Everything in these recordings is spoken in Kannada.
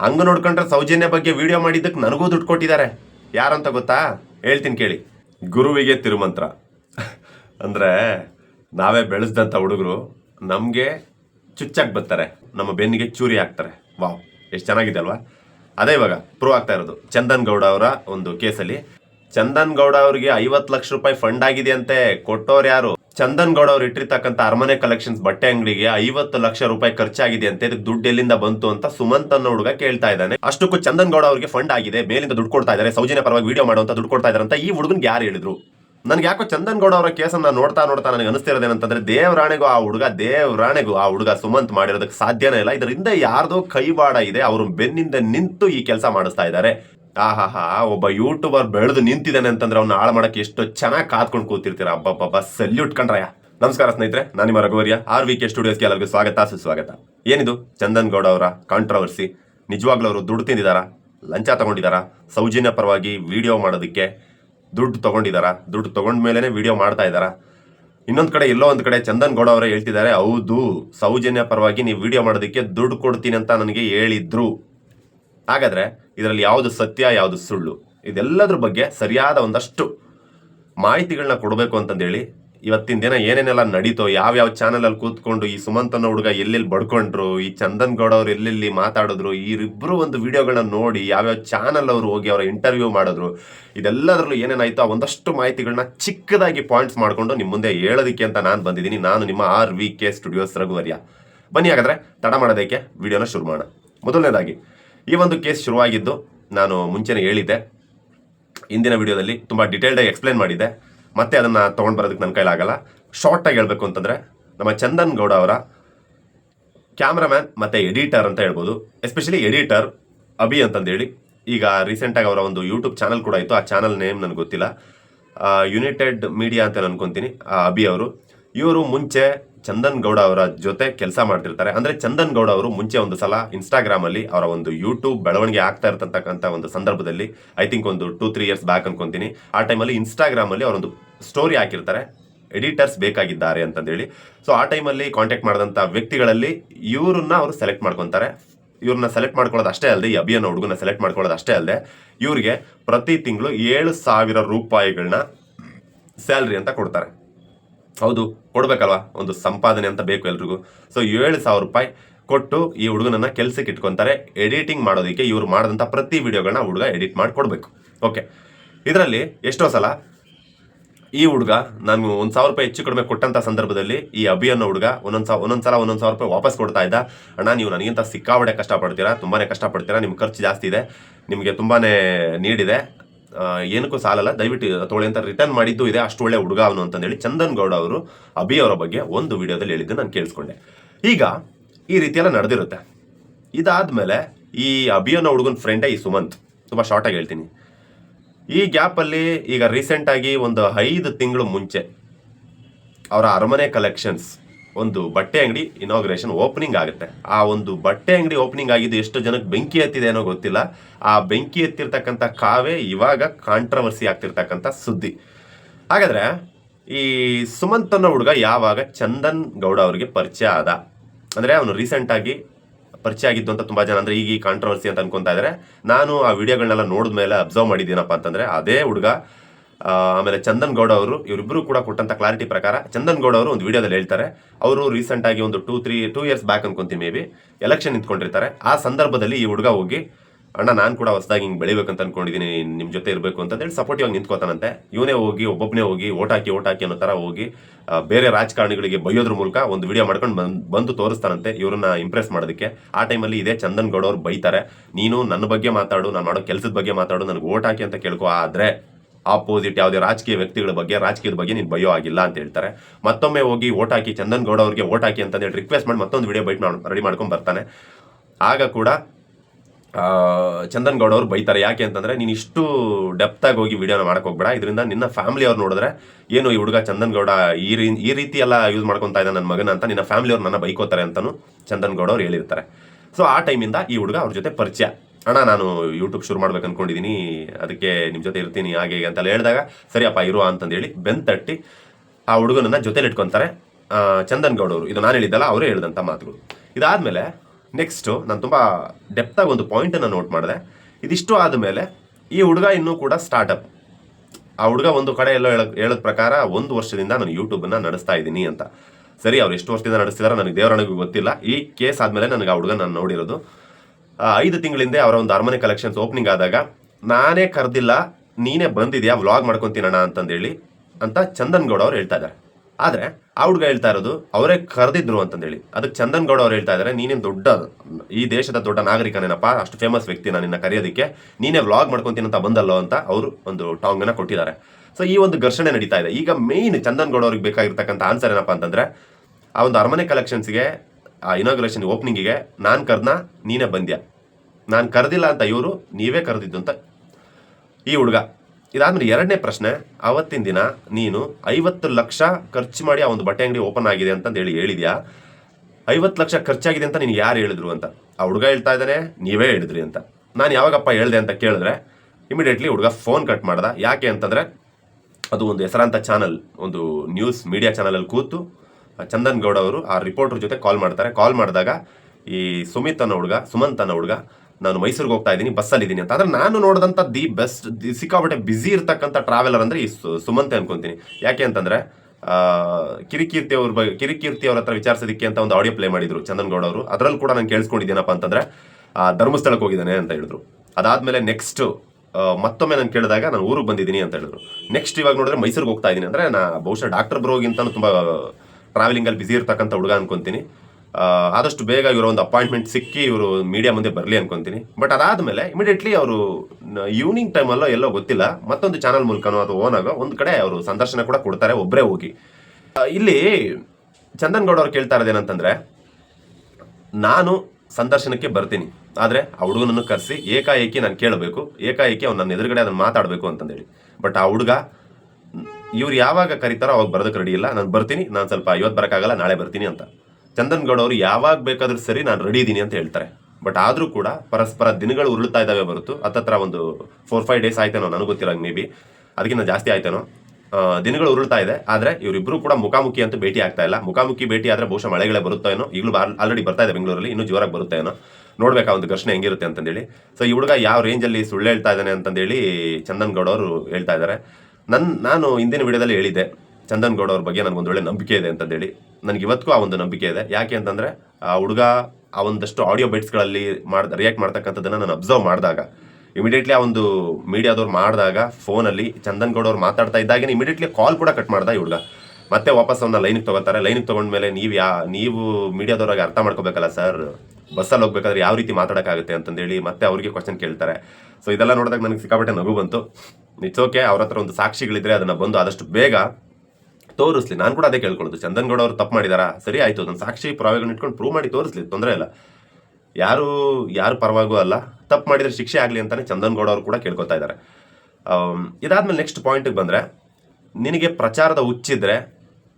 ಹಂಗ ನೋಡ್ಕೊಂಡ್ರೆ ಸೌಜನ್ಯ ಬಗ್ಗೆ ವಿಡಿಯೋ ಮಾಡಿದ್ದಕ್ಕೆ ನನಗೂ ದುಡ್ಡು ಕೊಟ್ಟಿದ್ದಾರೆ. ಯಾರಂತ ಗೊತ್ತಾ? ಹೇಳ್ತೀನಿ ಕೇಳಿ. ಗುರುವಿಗೆ ತಿರುಮಂತ್ರ. ಅಂದ್ರೆ ನಾವೇ ಬೆಳೆಸ್ದಂಥ ಹುಡುಗರು ನಮಗೆ ಚುಚ್ಚಾಗಿ ಬರ್ತಾರೆ. ನಮ್ಮ ಬೆನ್ನಿಗೆ ಚೂರಿ ಹಾಕ್ತಾರೆ. ವಾವ್, ಎಷ್ಟು ಚೆನ್ನಾಗಿದೆ ಅಲ್ವಾ? ಅದೇ ಇವಾಗ ಪ್ರೂವ್ ಆಗ್ತಾ ಇರೋದು. ಚಂದನ್ ಗೌಡ ಅವರ ಒಂದು ಕೇಸಲ್ಲಿ ಚಂದನ್ ಗೌಡ ಅವರಿಗೆ ಐವತ್ತು ಲಕ್ಷ ರೂಪಾಯಿ ಫಂಡ್ ಆಗಿದೆ ಅಂತೆ. ಕೊಟ್ಟೋರು ಯಾರು? ಚಂದನ್ ಗೌಡ ಅವ್ರು ಇಟ್ಟಿರ್ತಕ್ಕಂಥ ಅರಮನೆ ಕಲೆಕ್ಷನ್ಸ್ ಬಟ್ಟೆ ಅಂಗಡಿಗೆ ಐವತ್ತು ಲಕ್ಷ ರೂಪಾಯಿ ಖರ್ಚಾಗಿದೆ ಅಂತ. ಇದಕ್ಕೆ ದುಡ್ಡು ಎಲ್ಲಿಂದ ಬಂತು ಅಂತ ಸುಮಂತ್ ಅನ್ನೋ ಹುಡುಗ ಕೇಳ್ತಾ ಇದ್ದಾನೆ. ಅಷ್ಟಕ್ಕೂ ಚಂದನ್ ಗೌಡ ಅವರಿಗೆ ಫಂಡ್ ಆಗಿದೆ. ಮೇಲಿಂದ ದುಡ್ಡು ಕೊಡ್ತಾ ಇದ್ದಾರೆ. ಸೌಜನ್ಯ ಪರವಾಗಿ ವಿಡಿಯೋ ಮಾಡುವಂತ ದುಡ್ಡು ಕೊಡ್ತಾ ಇದ್ದಾರೆ ಅಂತ ಈ ಹುಡುಗನ್ಗೆ ಯಾರು ಹೇಳಿದ್ರು? ನನ್ಗೆ ಯಾಕೋ ಚಂದನ್ ಗೌಡ ಅವರ ಕೇಸನ್ನ ನೋಡ್ತಾ ನೋಡ್ತಾ ನನಗೆ ಅನಿಸ್ತಿರೋದೇನಂತಂದ್ರೆ ದೇವರಾಣೆಗೂ ಆ ಹುಡುಗ ದೇವರಾಣೆಗೂ ಆ ಹುಡುಗ ಸುಮಂತ್ ಮಾಡಿರೋದಕ್ಕೆ ಸಾಧ್ಯನೇ ಇಲ್ಲ. ಇದರಿಂದ ಯಾರ್ದೋ ಕೈವಾಡ ಇದೆ. ಅವರು ಬೆನ್ನಿಂದ ನಿಂತು ಈ ಕೆಲಸ ಮಾಡಿಸ್ತಾ ಇದ್ದಾರೆ. ಆಹಾಹಾ, ಒಬ್ಬ ಯೂಟ್ಯೂಬರ್ ಬೆಳೆದು ನಿಂತಿದ್ದಾನೆ ಅಂತಂದ್ರೆ ಅವ್ನ ಹಾಳು ಮಾಡಕ್ಕೆ ಎಷ್ಟು ಚೆನ್ನಾಗಿ ಕಾದ್ಕೊಂಡು ಕೂತಿರ್ತೀರ. ಅಬ್ಬಬ್ಬ ಸಲ್ಯೂಟ್ ಕಂಡ್ರಯ ನಮಸ್ಕಾರ ಸ್ನೇಹಿತರೆ, ನಾನು ನಿಮ್ಮ ರಘುವರಿಯ ಆರ್ ವಿ ಕೆ ಸ್ಟುಡಿಯೋಸ್ಗೆ ಎಲ್ಲರಿಗೂ ಸ್ವಾಗತ, ಸುಸ್ವಾಗತ. ಏನಿದು? ಚಂದನ್ ಗೌಡ ಅವರ ಕಾಂಟ್ರವರ್ಸಿ ನಿಜವಾಗ್ಲೂ ಅವರು ದುಡ್ಡು ತಿಂದಿದ್ದಾರಾ ಲಂಚ ತಗೊಂಡಿದ್ದಾರಾ ಸೌಜನ್ಯ ಪರವಾಗಿ ವಿಡಿಯೋ ಮಾಡೋದಕ್ಕೆ ದುಡ್ಡು ತಗೊಂಡಿದ್ದಾರಾ ದುಡ್ಡು ತಗೊಂಡ ಮೇಲೇ ವಿಡಿಯೋ ಮಾಡ್ತಾ ಇದ್ದಾರಾ ಇನ್ನೊಂದು ಕಡೆ, ಎಲ್ಲೋ ಒಂದು ಕಡೆ ಚಂದನ್ ಗೌಡ ಅವರೇ ಹೇಳ್ತಿದ್ದಾರೆ, ಹೌದು, ಸೌಜನ್ಯ ಪರವಾಗಿ ನೀವು ವಿಡಿಯೋ ಮಾಡೋದಕ್ಕೆ ದುಡ್ಡು ಕೊಡ್ತೀನಿ ಅಂತ ನನಗೆ ಹೇಳಿದ್ರು. ಹಾಗಾದ್ರೆ ಇದರಲ್ಲಿ ಯಾವುದು ಸತ್ಯ, ಯಾವುದು ಸುಳ್ಳು. ಇದೆಲ್ಲದ್ರ ಬಗ್ಗೆ ಸರಿಯಾದ ಒಂದಷ್ಟು ಮಾಹಿತಿಗಳನ್ನ ಕೊಡಬೇಕು ಅಂತಂದೇಳಿ ಇವತ್ತಿನ ದಿನ ಏನೇನೆಲ್ಲ ನಡೀತೋ, ಯಾವ್ಯಾವ ಚಾನಲಲ್ಲಿ ಕೂತ್ಕೊಂಡು ಈ ಸುಮಂತ್ ಅನ್ನೋ ಹುಡುಗ ಎಲ್ಲೆಲ್ಲಿ ಬಡ್ಕೊಂಡ್ರು, ಈ ಚಂದನ್ ಗೌಡ ಅವ್ರು ಎಲ್ಲೆಲ್ಲಿ ಮಾತಾಡಿದ್ರು ಇವರಿಬ್ಬರು ಒಂದು ವಿಡಿಯೋಗಳನ್ನ ನೋಡಿ ಯಾವ್ಯಾವ ಚಾನಲ್ ಅವರು ಹೋಗಿ ಅವರ ಇಂಟರ್ವ್ಯೂ ಮಾಡಿದ್ರು, ಇದೆಲ್ಲದರಲ್ಲೂ ಏನೇನಾಯ್ತು ಆ ಒಂದಷ್ಟು ಮಾಹಿತಿಗಳನ್ನ ಚಿಕ್ಕದಾಗಿ ಪಾಯಿಂಟ್ಸ್ ಮಾಡಿಕೊಂಡು ನಿಮ್ಮ ಮುಂದೆ ಹೇಳೋದಕ್ಕೆ ಅಂತ ನಾನು ಬಂದಿದ್ದೀನಿ. ನಾನು ನಿಮ್ಮ ಆರ್ ವಿ ಕೆ ಸ್ಟುಡಿಯೋಸ್ ರಘುವರ್ಯ. ಬನ್ನಿ ಹಾಗಾದ್ರೆ ತಡ ಮಾಡೋದಕ್ಕೆ ವಿಡಿಯೋನ ಶುರು ಮಾಡೋಣ. ಮೊದಲನೇದಾಗಿ ಈ ಒಂದು ಕೇಸ್ ಶುರುವಾಗಿದ್ದು ನಾನು ಮುಂಚೆನೇ ಹೇಳಿದ್ದೆ. ಇಂದಿನ ವಿಡಿಯೋದಲ್ಲಿ ತುಂಬ ಡಿಟೇಲ್ಡಾಗಿ ಎಕ್ಸ್ಪ್ಲೇನ್ ಮಾಡಿದ್ದೆ. ಮತ್ತೆ ಅದನ್ನು ತೊಗೊಂಡು ಬರೋದಕ್ಕೆ ನನ್ನ ಕೈಲಾಗಲ್ಲ ಶಾರ್ಟಾಗಿ ಹೇಳಬೇಕು ಅಂತಂದರೆ ನಮ್ಮ ಚಂದನ್ ಗೌಡ ಅವರ ಕ್ಯಾಮ್ರಾಮ್ಯಾನ್ ಮತ್ತು ಎಡಿಟರ್ ಅಂತ ಹೇಳ್ಬೋದು. ಎಸ್ಪೆಷಲಿ ಎಡಿಟರ್ ಅಭಿ ಅಂತಂದೇಳಿ. ಈಗ ರೀಸೆಂಟಾಗಿ ಅವರ ಒಂದು ಯೂಟ್ಯೂಬ್ ಚಾನಲ್ ಕೂಡ ಇತ್ತು. ಆ ಚಾನಲ್ ನೇಮ್ ನನಗೆ ಗೊತ್ತಿಲ್ಲ. ಯುನೈಟೆಡ್ ಮೀಡಿಯಾ ಅಂತ ಅನ್ಕೊಂತೀನಿ, ಆ ಅಭಿ ಅವರು. ಇವರು ಮುಂಚೆ ಚಂದನ್ ಗೌಡ ಅವರ ಜೊತೆ ಕೆಲಸ ಮಾಡ್ತಿರ್ತಾರೆ. ಅಂದ್ರೆ ಚಂದನ್ ಗೌಡ ಅವರು ಮುಂಚೆ ಒಂದು ಸಲ ಇನ್ಸ್ಟಾಗ್ರಾಮ್ ಅಲ್ಲಿ ಅವರ ಒಂದು ಯೂಟ್ಯೂಬ್ ಬೆಳವಣಿಗೆ ಆಗ್ತಾ ಇರತಕ್ಕಂತ ಒಂದು ಸಂದರ್ಭದಲ್ಲಿ ಐ ಥಿಂಕ್ ಒಂದು ಟೂ ತ್ರೀ ಇಯರ್ಸ್ ಬ್ಯಾಕ್ ಅನ್ಕೊಂತೀನಿ. ಆ ಟೈಮಲ್ಲಿ ಇನ್ಸ್ಟಾಗ್ರಾಮ್ ಅಲ್ಲಿ ಅವರೊಂದು ಸ್ಟೋರಿ ಹಾಕಿರ್ತಾರೆ. ಎಡಿಟರ್ಸ್ ಬೇಕಾಗಿದ್ದಾರೆ ಅಂತಂದೇಳಿ. ಸೊ ಆ ಟೈಮಲ್ಲಿ ಕಾಂಟ್ಯಾಕ್ಟ್ ಮಾಡಿದಂಥ ವ್ಯಕ್ತಿಗಳಲ್ಲಿ ಇವರನ್ನ ಅವರು ಸೆಲೆಕ್ಟ್ ಮಾಡ್ಕೊತಾರೆ. ಇವ್ರನ್ನ ಸೆಲೆಕ್ಟ್ ಮಾಡ್ಕೊಳ್ಳೋದು ಅಷ್ಟೇ ಅಲ್ಲದೆ ಈ ಅಭಿಯಾನ ಹುಡುಗನ ಸೆಲೆಕ್ಟ್ ಮಾಡ್ಕೊಳ್ಳೋದು ಅಷ್ಟೇ ಅಲ್ಲದೆ ಇವರಿಗೆ ಪ್ರತಿ ತಿಂಗಳು ಏಳು ಸಾವಿರ ರೂಪಾಯಿಗಳನ್ನ ಸ್ಯಾಲ್ರಿ ಅಂತ ಕೊಡ್ತಾರೆ. ಹೌದು, ಕೊಡ್ಬೇಕಲ್ವಾ? ಒಂದು ಸಂಪಾದನೆ ಅಂತ ಬೇಕು ಎಲ್ರಿಗೂ. ಸೊ ಏಳು ಸಾವಿರ ರೂಪಾಯಿ ಕೊಟ್ಟು ಈ ಹುಡುಗನನ್ನ ಕೆಲ್ಸಕ್ಕೆ ಇಟ್ಕೊಂತಾರೆ. ಎಡಿಟಿಂಗ್ ಮಾಡೋದಕ್ಕೆ ಇವ್ರು ಮಾಡಿದಂಥ ಪ್ರತಿ ವಿಡಿಯೋಗಳನ್ನ ಹುಡುಗ ಎಡಿಟ್ ಮಾಡಿ ಕೊಡಬೇಕು. ಓಕೆ ಇದರಲ್ಲಿ ಎಷ್ಟೋ ಸಲ ಈ ಹುಡುಗ ನಾನು ಒಂದು ಸಾವಿರ ರೂಪಾಯಿ ಹೆಚ್ಚು ಕಡಿಮೆ ಕೊಟ್ಟಂತ ಸಂದರ್ಭದಲ್ಲಿ ಈ ಅಭಿ ಅನ್ನೋ ಹುಡುಗ ಒಂದೊಂದು ಸಾವಿರ ಒಂದೊಂದು ಸಲ ಒಂದೊಂದು ಸಾವಿರ ರೂಪಾಯಿ ವಾಪಸ್ ಕೊಡ್ತಾ ಇದ್ದ. ಅಣ್ಣ, ನೀವು ನನಗಿಂತ ಸಿಕ್ಕಾಪಡೆ ಕಷ್ಟಪಡ್ತೀರಾ? ತುಂಬಾನೇ ಕಷ್ಟಪಡ್ತೀರಾ? ನಿಮ್ಮ ಖರ್ಚು ಜಾಸ್ತಿ ಇದೆ. ನಿಮಗೆ ತುಂಬಾನೇ ನೀಡಿದೆ. ಏನಕ್ಕೂ ಸಾಲಲ್ಲ. ದಯವಿಟ್ಟು ತೊಗೊಳ್ಳಿ ಅಂತ ರಿಟರ್ನ್ ಮಾಡಿದ್ದು ಇದೆ. ಅಷ್ಟು ಒಳ್ಳೆ ಹುಡುಗ ಅವನು ಅಂತಂದೇಳಿ ಚಂದನ್ ಗೌಡ ಅವರು ಅಭಿ ಅವರ ಬಗ್ಗೆ ಒಂದು ವಿಡಿಯೋದಲ್ಲಿ ಹೇಳಿದ್ದು ನಾನು ಕೇಳಿಸ್ಕೊಂಡೆ. ಈಗ ಈ ರೀತಿಯೆಲ್ಲ ನಡೆದಿರುತ್ತೆ. ಇದಾದ್ಮೇಲೆ ಈ ಅಭಿ ಅನ್ನೋ ಹುಡುಗನ ಫ್ರೆಂಡೇ ಈ ಸುಮಂತ್. ತುಂಬ ಶಾರ್ಟಾಗಿ ಹೇಳ್ತೀನಿ. ಈ ಗ್ಯಾಪಲ್ಲಿ ಈಗ ರೀಸೆಂಟಾಗಿ ಒಂದು ಐದು ತಿಂಗಳು ಮುಂಚೆ ಅವರ ಅರಮನೆ ಕಲೆಕ್ಷನ್ಸ್ ಒಂದು ಬಟ್ಟೆ ಅಂಗಡಿ ಇನಾಗ್ರೇಷನ್ ಓಪನಿಂಗ್ ಆಗುತ್ತೆ. ಆ ಒಂದು ಬಟ್ಟೆ ಅಂಗಡಿ ಓಪನಿಂಗ್ ಆಗಿದ್ದು ಎಷ್ಟು ಜನಕ್ಕೆ ಬೆಂಕಿ ಎತ್ತಿದೆ ಅನ್ನೋ ಗೊತ್ತಿಲ್ಲ. ಆ ಬೆಂಕಿ ಎತ್ತಿರ್ತಕ್ಕಂಥ ಕಾವೇ ಇವಾಗ ಕಾಂಟ್ರವರ್ಸಿ ಆಗ್ತಿರ್ತಕ್ಕಂಥ ಸುದ್ದಿ. ಹಾಗಾದ್ರೆ ಈ ಸುಮಂತ್ ಅನ್ನೋ ಹುಡುಗ ಯಾವಾಗ ಚಂದನ್ ಗೌಡ ಅವರಿಗೆ ಪರಿಚಯ ಆದ? ಅಂದರೆ ಅವನು ರೀಸೆಂಟಾಗಿ ಪರಿಚಯ ಆಗಿದ್ದು ಅಂತ ತುಂಬ ಜನ ಅಂದರೆ ಈಗ ಈ ಕಾಂಟ್ರವರ್ಸಿ ಅಂತ ಅನ್ಕೊತಾ ಇದ್ದಾರೆ ನಾನು ಆ ವಿಡಿಯೋಗಳನ್ನೆಲ್ಲ ನೋಡಿದ ಮೇಲೆ ಅಬ್ಸರ್ವ್ ಮಾಡಿದ್ದೀನಪ್ಪ ಅಂತಂದರೆ, ಅದೇ ಹುಡುಗ ಆಮೇಲೆ ಚಂದನ್ ಗೌಡ ಅವರು ಇವರಿಬ್ಬರು ಕೂಡ ಕೊಟ್ಟಂತ ಕ್ಲಾರಿಟಿ ಪ್ರಕಾರ ಚಂದನ್ ಗೌಡ ಅವರು ಒಂದು ವಿಡಿಯೋದಲ್ಲಿ ಹೇಳ್ತಾರೆ, ಅವರು ರೀಸೆಂಟ್ ಆಗಿ ಒಂದು two three two years back ಅನ್ಕೊಂತೀನಿ ಮೇ ಬಿ ಎಲೆಕ್ಷನ್ ನಿಂತ್ಕೊಂಡಿರ್ತಾರೆ. ಆ ಸಂದರ್ಭದಲ್ಲಿ ಈ ಹುಡುಗ ಹೋಗಿ, ಅಣ್ಣ, ನಾನು ಕೂಡ ಹೊಸದಾಗಿ ಹಿಂಗೆ ಬೆಳಿಬೇಕಂತ ಅನ್ಕೊಂಡಿದ್ದೀನಿ ನಿಮ್ಮ ಜೊತೆ ಇರಬೇಕು ಅಂತಂದೇಳಿ ಸಪೋರ್ಟಿವ್ ಆಗಿ ನಿಂತ್ಕೋತಾನಂತೆ. ಇವನೇ ಹೋಗಿ ಒಬ್ಬೊಬ್ಬನೇ ಹೋಗಿ, ಓಟ್ ಹಾಕಿ ಓಟ್ ಹಾಕಿ ಅನ್ನೋ ಥರ ಹೋಗಿ ಬೇರೆ ರಾಜಕಾರಣಿಗಳಿಗೆ ಬೈಯೋದ್ರ ಮೂಲಕ ಒಂದು ವಿಡಿಯೋ ಮಾಡ್ಕೊಂಡು ಬಂದ್, ಬಂದು ತೋರಿಸ್ತಾನಂತೆ ಇವ್ರನ್ನ ಇಂಪ್ರೆಸ್ ಮಾಡೋದಕ್ಕೆ. ಆ ಟೈಮಲ್ಲಿ ಇದೇ ಚಂದನ್ ಗೌಡ ಅವ್ರು ಬೈತಾರೆ, ನೀನು ನನ್ನ ಬಗ್ಗೆ ಮಾತಾಡು, ನಾನು ಮಾಡೋ ಕೆಲಸದ ಬಗ್ಗೆ ಮಾತಾಡು, ನನಗೆ ಓಟ್ ಹಾಕಿ ಅಂತ ಕೇಳ್ಕೊ, ಆದ್ರೆ ಆಪೋಸಿಟ್ ಯಾವುದೇ ರಾಜಕೀಯ ವ್ಯಕ್ತಿಗಳ ಬಗ್ಗೆ, ರಾಜಕೀಯದ ಬಗ್ಗೆ ನೀನು ಭಯೋ ಆಗಿಲ್ಲ ಅಂತ ಹೇಳ್ತಾರೆ. ಮತ್ತೊಮ್ಮೆ ಹೋಗಿ ಓಟ್ ಹಾಕಿ ಚಂದನ್ ಗೌಡ ಅವರಿಗೆ ಓಟ್ ಹಾಕಿ ಅಂತ ಹೇಳಿ ರಿಕ್ವೆಸ್ಟ್ ಮಾಡಿ ಮತ್ತೊಂದು ವಿಡಿಯೋ ಬೈಟ್ ರೆಡಿ ಮಾಡ್ಕೊಂಡು ಬರ್ತಾನೆ. ಆಗ ಕೂಡ ಚಂದನ್ ಗೌಡ ಅವರು ಬೈತಾರೆ. ಯಾಕೆ ಅಂತಂದ್ರೆ, ನೀನು ಇಷ್ಟು ಡೆಪ್ತ್ ಆಗಿ ಹೋಗಿ ವಿಡಿಯೋನ ಮಾಡ್ಕೋಗ್ಬೇಡ ಇದರಿಂದ ನಿನ್ನ ಫ್ಯಾಮಿಲಿ ಅವ್ರು ನೋಡಿದ್ರೆ, ಏನು ಈ ಹುಡುಗ ಚಂದನ್ ಗೌಡ ಈ ರೀ, ಈ ರೀತಿ ಎಲ್ಲ ಯೂಸ್ ಮಾಡ್ಕೊತಾ ಇದ್ದ ನನ್ನ ಮಗನ ಅಂತ ನಿನ್ನ ಫ್ಯಾಮಿಲಿ ಅವ್ರು ನನ್ನ ಬೈಕೋತಾರೆ ಅಂತಾನು ಚಂದನ್ ಗೌಡ ಅವ್ರು ಹೇಳಿರ್ತಾರೆ. ಸೊ ಆ ಟೈಮಿಂದ ಈ ಹುಡುಗ ಅವ್ರ ಜೊತೆ ಪರಿಚಯ. ಅಣ್ಣ, ನಾನು ಯೂಟ್ಯೂಬ್ ಶುರು ಮಾಡ್ಬೇಕು ಅನ್ಕೊಂಡಿದ್ದೀನಿ ಅದಕ್ಕೆ ನಿಮ್ಮ ಜೊತೆ ಇರ್ತೀನಿ ಹಾಗೆ ಅಂತೆಲ್ಲ ಹೇಳಿದಾಗ ಸರಿಯಪ್ಪ ಇರುವ ಅಂತಂದೇಳಿ ಬೆನ್ ತಟ್ಟಿ ಆ ಹುಡುಗನನ್ನ ಜೊತೆಲಿ ಇಟ್ಕೊಂತಾರೆ. ಚಂದನ್ ಗೌಡ್ ಇದು ನಾನು ಹೇಳಿದ್ದಲ್ಲ, ಅವರೇ ಹೇಳಿದಂಥ ಮಾತುಗಳು. ಇದಾದ್ಮೇಲೆ ನೆಕ್ಸ್ಟು ನಾನು ತುಂಬ ಡೆಪ್ತಾಗಿ ಒಂದು ಪಾಯಿಂಟನ್ನು ನೋಟ್ ಮಾಡಿದೆ. ಇದಿಷ್ಟು ಆದಮೇಲೆ ಈ ಹುಡುಗ ಇನ್ನೂ ಕೂಡ ಸ್ಟಾರ್ಟಪ್ ಆ ಹುಡುಗ ಒಂದು ಕಡೆ ಎಲ್ಲೋ ಹೇಳ ಹೇಳೋದ್ ಪ್ರಕಾರ ಒಂದು ವರ್ಷದಿಂದ ನಾನು ಯೂಟ್ಯೂಬನ್ನು ನಡೆಸ್ತಾ ಇದ್ದೀನಿ ಅಂತ. ಸರಿ, ಅವ್ರು ಎಷ್ಟು ವರ್ಷದಿಂದ ನಡೆಸ್ತಿದಾರೋ ನನಗೆ ದೇವರನಿಗೂ ಗೊತ್ತಿಲ್ಲ. ಈ ಕೇಸ್ ಆದಮೇಲೆ ನನಗೆ ಆ ಹುಡುಗ ನಾನು ನೋಡಿರೋದು. ಐದು ತಿಂಗಳಿಂದ ಅವರ ಒಂದು ಅರಮನೆ ಕಲೆಕ್ಷನ್ಸ್ ಓಪನಿಂಗ್ ಆದಾಗ, ನಾನೇ ಕರೆದಿಲ್ಲ, ನೀನೇ ಬಂದಿದ್ಯಾ ವ್ಲಾಗ್ ಮಾಡ್ಕೊತೀನಣ್ಣ ಅಂತಂದೇಳಿ ಅಂತ ಚಂದನ್ ಗೌಡ ಅವ್ರು ಹೇಳ್ತಾ ಇದ್ದಾರೆ. ಆದ್ರೆ, ಆ ಹುಡುಗ ಹೇಳ್ತಾ ಇರೋದು, ಅವರೇ ಕರೆದಿದ್ರು ಅಂತಂದೇಳಿ. ಅದಕ್ಕೆ ಚಂದನ್ ಗೌಡ ಅವ್ರು ಹೇಳ್ತಾ ಇದ್ದಾರೆ, ನೀನೇನು ದೊಡ್ಡ, ಈ ದೇಶದ ದೊಡ್ಡ ನಾಗರಿಕನೇನಪ್ಪ, ಅಷ್ಟು ಫೇಮಸ್ ವ್ಯಕ್ತಿ ನಾನು ನಿನ್ನ ಕರೆಯೋದಕ್ಕೆ, ನೀನೇ ವ್ಲಾಗ್ ಮಾಡ್ಕೊತೀನಿ ಅಂತ ಬಂದಲ್ಲೋ ಅಂತ ಅವರು ಒಂದು ಟಾಂಗ್ ಅನ್ನ ಕೊಟ್ಟಿದ್ದಾರೆ. ಸೊ ಈ ಒಂದು ಘರ್ಷಣೆ ನಡೀತಾ ಇದೆ. ಈಗ ಮೇಯ್ನ್ ಚಂದನ್ ಗೌಡ ಅವ್ರಿಗೆ ಬೇಕಾಗಿರ್ತಕ್ಕಂಥ ಆನ್ಸರ್ ಏನಪ್ಪ ಅಂತಂದ್ರೆ, ಆ ಒಂದು ಅರಮನೆ ಕಲೆಕ್ಷನ್ಸ್ಗೆ ಆ ಇನಾಗ್ರೇಷನ್ ಓಪನಿಂಗಿಗೆ ನಾನು ಕರ್ದ ನೀನೇ ಬಂದ್ಯಾ? ನಾನು ಕರೆದಿಲ್ಲ ಅಂತ ಇವರು, ನೀವೇ ಕರೆದಿದ್ದು ಅಂತ. ಈ ಹುಡುಗ. ಇದಾದ್ಮೇಲೆ ಎರಡನೇ ಪ್ರಶ್ನೆ, ಅವತ್ತಿನ ದಿನ ನೀನು ಐವತ್ತು ಲಕ್ಷ ಖರ್ಚು ಮಾಡಿ ಆ ಒಂದು ಬಟ್ಟೆ ಅಂಗಡಿ ಓಪನ್ ಆಗಿದೆ ಅಂತ ಹೇಳಿ ಹೇಳಿದ್ಯಾ? ಐವತ್ತು ಲಕ್ಷ ಖರ್ಚಾಗಿದೆ ಅಂತ ನೀನು ಯಾರು ಹೇಳಿದ್ರು ಅಂತ. ಆ ಹುಡುಗ ಹೇಳ್ತಾ ಇದ್ದಾನೆ, ನೀವೇ ಹೇಳಿದ್ರಿ ಅಂತ. ನಾನು ಯಾವಾಗಪ್ಪ ಹೇಳ್ದೆ ಅಂತ ಕೇಳಿದ್ರೆ ಇಮಿಡಿಯೇಟ್ಲಿ ಹುಡುಗ ಫೋನ್ ಕಟ್ ಮಾಡ್ದ. ಯಾಕೆ ಅಂತಂದರೆ, ಅದು ಒಂದು ಹೆಸರಾಂತ ಚಾನಲ್ ಒಂದು ನ್ಯೂಸ್ ಮೀಡಿಯಾ ಚಾನಲಲ್ಲಿ ಕೂತು ಚಂದನ್ ಗೌಡ ಅವರು ಆ ರಿಪೋರ್ಟರ್ ಜೊತೆ ಕಾಲ್ ಮಾಡ್ತಾರೆ. ಕಾಲ್ ಮಾಡಿದಾಗ ಈ ಸುಮಿತ್ ಅನ್ನೋ ಹುಡುಗ, ಸುಮಂತ್ ಅನ್ನೋ ಹುಡುಗ, ನಾನು ಮೈಸೂರಿಗೆ ಹೋಗ್ತಾ ಇದ್ದೀನಿ ಬಸ್ಸಲ್ಲಿ ಇದ್ದೀನಿ ಅಂತ. ಆದರೆ ನಾನು ನೋಡಿದಂಥ ದಿ ಬೆಸ್ಟ್ ದಿ ಸಿಕ್ಕಾಪಟ್ಟೆ ಬ್ಯುಸಿ ಇರ್ತಕ್ಕಂಥ ಟ್ರಾವೆಲರ್ ಅಂದರೆ ಈ ಸುಮಂತೆ ಅನ್ಕೊಂತೀನಿ. ಯಾಕೆ ಅಂತಂದರೆ ಕಿರಿಕೀರ್ತಿ ಅವ್ರ ಬಗ್ಗೆ ಕಿರಿಕೀರ್ತಿ ಅವ್ರ ಹತ್ರ ವಿಚಾರಿಸೋದಕ್ಕೆ ಅಂತ ಒಂದು ಆಡಿಯೋ ಪ್ಲೇ ಮಾಡಿದ್ರು ಚಂದನ್ ಗೌಡ ಅವರು. ಅದರಲ್ಲಿ ಕೂಡ ನಾನು ಕೇಳಿಸ್ಕೊಂಡಿದ್ದೇನಪ್ಪ ಅಂತಂದರೆ ಧರ್ಮಸ್ಥಳಕ್ಕೆ ಹೋಗಿದ್ದಾನೆ ಅಂತ ಹೇಳಿದ್ರು. ಅದಾದಮೇಲೆ ನೆಕ್ಸ್ಟ್ ಮತ್ತೊಮ್ಮೆ ನಾನು ಕೇಳಿದಾಗ ನಾನು ಊರಿಗೆ ಬಂದಿದ್ದೀನಿ ಅಂತ ಹೇಳಿದ್ರು. ನೆಕ್ಸ್ಟ್ ಇವಾಗ ನೋಡಿದ್ರೆ ಮೈಸೂರಿಗೆ ಹೋಗ್ತಾ ಇದ್ದೀನಿ. ಅಂದರೆ ನಾ ಬಹುಶಃ ಡಾಕ್ಟರ್ ಬ್ರೋಗಿಂತ ತುಂಬಾ ಟ್ರಾವೆಲಿಂಗ್ ಅಲ್ಲಿ ಬಿಸಿ ಇರ್ತಕ್ಕಂಥ ಹುಡುಗ ಅನ್ಕೊಂತೀನಿ. ಆದಷ್ಟು ಬೇಗ ಇವರ ಒಂದು ಅಪಾಯಿಂಟ್ಮೆಂಟ್ ಸಿಕ್ಕಿ ಇವರು ಮೀಡಿಯಾ ಮುಂದೆ ಬರಲಿ ಅನ್ಕೊಂತೀನಿ. ಬಟ್ ಅದಾದಮೇಲೆ ಇಮಿಡಿಯೇಟ್ಲಿ ಅವರು ಈವ್ನಿಂಗ್ ಟೈಮಲ್ಲೋ ಎಲ್ಲೋ ಗೊತ್ತಿಲ್ಲ. ಮತ್ತೊಂದು ಚಾನಲ್ ಮೂಲಕನೋ ಅದು ಓನ್ ಆಗೋ ಒಂದು ಕಡೆ ಅವರು ಸಂದರ್ಶನ ಕೂಡ ಕೊಡ್ತಾರೆ ಒಬ್ಬರೇ ಹೋಗಿ. ಇಲ್ಲಿ ಚಂದನ್ ಗೌಡ ಅವ್ರು ಕೇಳ್ತಾ ಇರೋದೇನಂತಂದರೆ ನಾನು ಸಂದರ್ಶನಕ್ಕೆ ಬರ್ತೀನಿ. ಆದರೆ ಆ ಹುಡುಗನನ್ನು ಕರೆಸಿ ಏಕಾಏಕಿ ನಾನು ಕೇಳಬೇಕು. ಏಕಾಏಕಿ ಅವ್ನು ನನ್ನ ಎದುರುಗಡೆ ಅದನ್ನು ಮಾತಾಡಬೇಕು ಅಂತಂದೇಳಿ. ಬಟ್ ಆ ಹುಡುಗ ಇವ್ರು ಯಾವಾಗ ಕರೀತಾರೋ ಅವಾಗ ಬರೋದಕ್ಕೆ ರೆಡಿ ಇಲ್ಲ. ನಾನು ಬರ್ತೀನಿ, ನಾನು ಸ್ವಲ್ಪ ಇವತ್ತು ಬರೋಕ್ಕಾಗಲ್ಲ, ನಾಳೆ ಬರ್ತೀನಿ ಅಂತ. ಚಂದನ್ಗೌಡ ಅವರು ಯಾವಾಗ ಬೇಕಾದರೂ ಸರಿ ನಾನು ರೆಡಿ ಇದ್ದೀನಿ ಅಂತ ಹೇಳ್ತಾರೆ. ಬಟ್ ಆದರೂ ಕೂಡ ಪರಸ್ಪರ ದಿನಗಳು ಉರುಳ್ತಾ ಇದ್ದಾವೆ ಹೊರತು, ಹತ್ತತ್ರ ಒಂದು ಫೋರ್ ಫೈವ್ ಡೇಸ್ ಆಯ್ತೇನೋ ನನಗೆ ಗೊತ್ತಿಲ್ಲ ಮೇ ಬಿ ಅದಕ್ಕಿಂತ ಜಾಸ್ತಿ ಆಯ್ತೇನೋ. ದಿನಗಳು ಉರುಳ್ತಾ ಇದೆ. ಆದರೆ ಇವರಿಬ್ಬರು ಕೂಡ ಮುಖಾಮುಖಿ ಅಂತೂ ಭೇಟಿ ಆಗ್ತಾ ಇಲ್ಲ. ಮುಖಾಮುಖಿ ಭೇಟಿ ಆದರೆ ಬಹುಶಃ ಮಳೆಗಳೇ ಬರುತ್ತೋ ಏನೋ, ಈಗಲೂ ಆಲ್ರೆಡಿ ಬರ್ತಾ ಇದೆ ಬೆಂಗಳೂರಲ್ಲಿ, ಇನ್ನೂ ಜೋರಾಗಿ ಬರುತ್ತೆ ಏನೋ. ನೋಡ್ಬೇಕಾ ಒಂದು ಘರ್ಷಣೆ ಹೆಂಗಿರುತ್ತೆ ಅಂತಂದೇಳಿ. ಸೊ ಈ ಹುಡುಗ ಯಾವ ರೇಂಜಲ್ಲಿ ಸುಳ್ಳು ಹೇಳ್ತಾ ಇದ್ದಾನೆ ಅಂತಂದೇಳಿ ಚಂದನ್ ಗೌಡ ಅವರು ಹೇಳ್ತಾ ಇದ್ದಾರೆ. ನನ್ನ ನಾನು ಹಿಂದಿನ ವಿಡಿಯೋದಲ್ಲಿ ಹೇಳಿದ್ದೆ, ಚಂದನ್ ಗೌಡ ಅವ್ರ ಬಗ್ಗೆ ನನಗೊಂದು ಒಳ್ಳೆ ನಂಬಿಕೆ ಇದೆ ಅಂತಂದೇಳಿ. ನನಗೆ ಇವತ್ತಿಗೂ ಆ ಒಂದು ನಂಬಿಕೆ ಇದೆ. ಯಾಕೆ ಅಂತಂದರೆ, ಆ ಹುಡುಗ ಆ ಒಂದಷ್ಟು ಆಡಿಯೋ ಬೈಟ್ಸ್ಗಳಲ್ಲಿ ಮಾಡಿದ ರಿಯಾಕ್ಟ್ ಮಾಡ್ತಕ್ಕಂಥದ್ದನ್ನು ನಾನು ಅಬ್ಸರ್ವ್ ಮಾಡಿದಾಗ ಇಮಿಡಿಯೇಟ್ಲಿ ಆ ಒಂದು ಮೀಡಿಯಾದವ್ರು ಮಾಡಿದಾಗ ಫೋನಲ್ಲಿ ಚಂದನ್ ಗೌಡ ಅವ್ರು ಮಾತಾಡ್ತಾ ಇದ್ದಾಗೆ ಇಮಿಡಿಯೇಟ್ಲಿ ಕಾಲ್ ಕೂಡ ಕಟ್ ಮಾಡ್ದ ಈ ಹುಡುಗ. ಮತ್ತೆ ವಾಪಸ್ ಅವನ್ನ ಲೈನಿಗೆ ತೊಗೋತಾರೆ. ಲೈನಿಗೆ ತೊಗೊಂಡ್ಮೇಲೆ ನೀವು ಯಾ, ನೀವು ಮೀಡಿಯಾದವ್ರಾಗಿ ಅರ್ಥ ಮಾಡ್ಕೋಬೇಕಲ್ಲ ಸರ್? ಬಸ್ಸಲ್ಲಿ ಹೋಗ್ಬೇಕಾದ್ರೆ ಯಾವ ರೀತಿ ಮಾತಾಡೋಕ್ಕಾಗುತ್ತೆ ಅಂತಂದೇಳಿ ಮತ್ತೆ ಅವರಿಗೆ ಕ್ವಶನ್ ಕೇಳ್ತಾರೆ. ಸೊ ಇದೆಲ್ಲ ನೋಡಿದಾಗ ನನಗೆ ಸಿಕ್ಕಾಪಟ್ಟೆ ನಗು ಬಂತು. ಇಟ್ಸ್ ಓಕೆ ಅವ್ರ ಹತ್ರ ಒಂದು ಸಾಕ್ಷಿಗಳಿದ್ರೆ ಅದನ್ನು ಬಂದು ಆದಷ್ಟು ಬೇಗ ತೋರಿಸ್ಲಿ. ನಾನು ಕೂಡ ಅದೇ ಕೇಳ್ಕೊಳ್ಳೋದು. ಚಂದನ್ಗೌಡ ಅವರು ತಪ್ಪು ಮಾಡಿದಾರಾ? ಸರಿ ಆಯಿತು, ಅದನ್ನ ಸಾಕ್ಷಿ ಪುರಾವೆಗಳನ್ನ ಇಟ್ಕೊಂಡು ಪ್ರೂವ್ ಮಾಡಿ ತೋರಿಸ್ಲಿ, ತೊಂದರೆ ಇಲ್ಲ. ಯಾರು ಯಾರು ಪರವಾಗೂ ಅಲ್ಲ. ತಪ್ಪು ಮಾಡಿದರೆ ಶಿಕ್ಷೆ ಆಗಲಿ ಅಂತಲೇ ಚಂದನ್ಗೌಡ ಅವರು ಕೂಡ ಕೇಳ್ಕೊತಾ ಇದ್ದಾರೆ. ಇದಾದ್ಮೇಲೆ ನೆಕ್ಸ್ಟ್ ಪಾಯಿಂಟಿಗೆ ಬಂದರೆ, ನಿನಗೆ ಪ್ರಚಾರದ ಹುಚ್ಚಿದ್ರೆ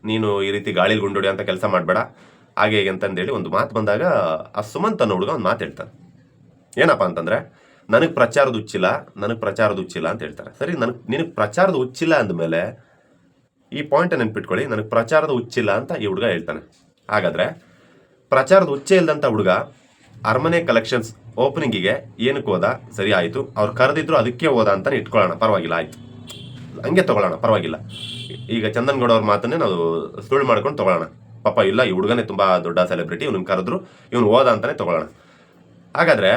ನೀನು ಈ ರೀತಿ ಗಾಳಿಲಿ ಗುಂಡುಡಿ ಅಂತ ಕೆಲಸ ಮಾಡಬೇಡ. ಹಾಗೆ ಹೀಗೆ ಅಂತಂದೇಳಿ ಒಂದು ಮಾತು ಬಂದಾಗ ಆ ಸುಮಂತ್ ಅನ್ನೋ ಹುಡುಗ ಒಂದು ಮಾತು ಹೇಳ್ತಾನೆ. ಏನಪ್ಪ ಅಂತಂದ್ರೆ, ನನಗೆ ಪ್ರಚಾರದ ಹುಚ್ಚಿಲ್ಲ, ನನಗೆ ಪ್ರಚಾರದ ಹುಚ್ಚಿಲ್ಲ ಅಂತ ಹೇಳ್ತಾರೆ. ಸರಿ ನನಗೆ ನಿನಗೆ ಪ್ರಚಾರದ ಹುಚ್ಚಿಲ್ಲ ಅಂದಮೇಲೆ ಈ ಪಾಯಿಂಟ್ ನೆನ್ಪಿಟ್ಕೊಳ್ಳಿ, ನನಗೆ ಪ್ರಚಾರದ ಹುಚ್ಚಿಲ್ಲ ಅಂತ ಈ ಹುಡುಗ ಹೇಳ್ತಾನೆ. ಹಾಗಾದ್ರೆ, ಪ್ರಚಾರದ ಉಚ್ಚೆ ಇಲ್ಲದಂಥ ಹುಡುಗ ಅರಮನೆ ಕಲೆಕ್ಷನ್ಸ್ ಓಪನಿಂಗಿಗೆ ಏನಕ್ಕೆ ಹೋದ? ಸರಿ, ಆಯಿತು. ಅವ್ರು ಕರೆದಿದ್ರು ಅದಕ್ಕೆ ಹೋದ ಅಂತ ಇಟ್ಕೊಳ್ಳೋಣ, ಪರವಾಗಿಲ್ಲ, ಆಯಿತು. ಹಂಗೆ ತೊಗೊಳ್ಳೋಣ, ಪರವಾಗಿಲ್ಲ. ಈಗ ಚಂದನ್ಗೌಡ ಅವ್ರ ಮಾತನ್ನೇ ನಾವು ಸುಳ್ಳು ಮಾಡ್ಕೊಂಡು ತಗೊಳ್ಳೋಣ. ಪಾಪ ಇಲ್ಲ, ಈ ಹುಡುಗನೇ ತುಂಬ ದೊಡ್ಡ ಸೆಲೆಬ್ರಿಟಿ ಇವ್ನ ಕರೆದ್ರು, ಇವ್ನು ಹೋದ ಅಂತಲೇ ತಗೊಳ್ಳೋಣ. ಹಾಗಾದ್ರೆ,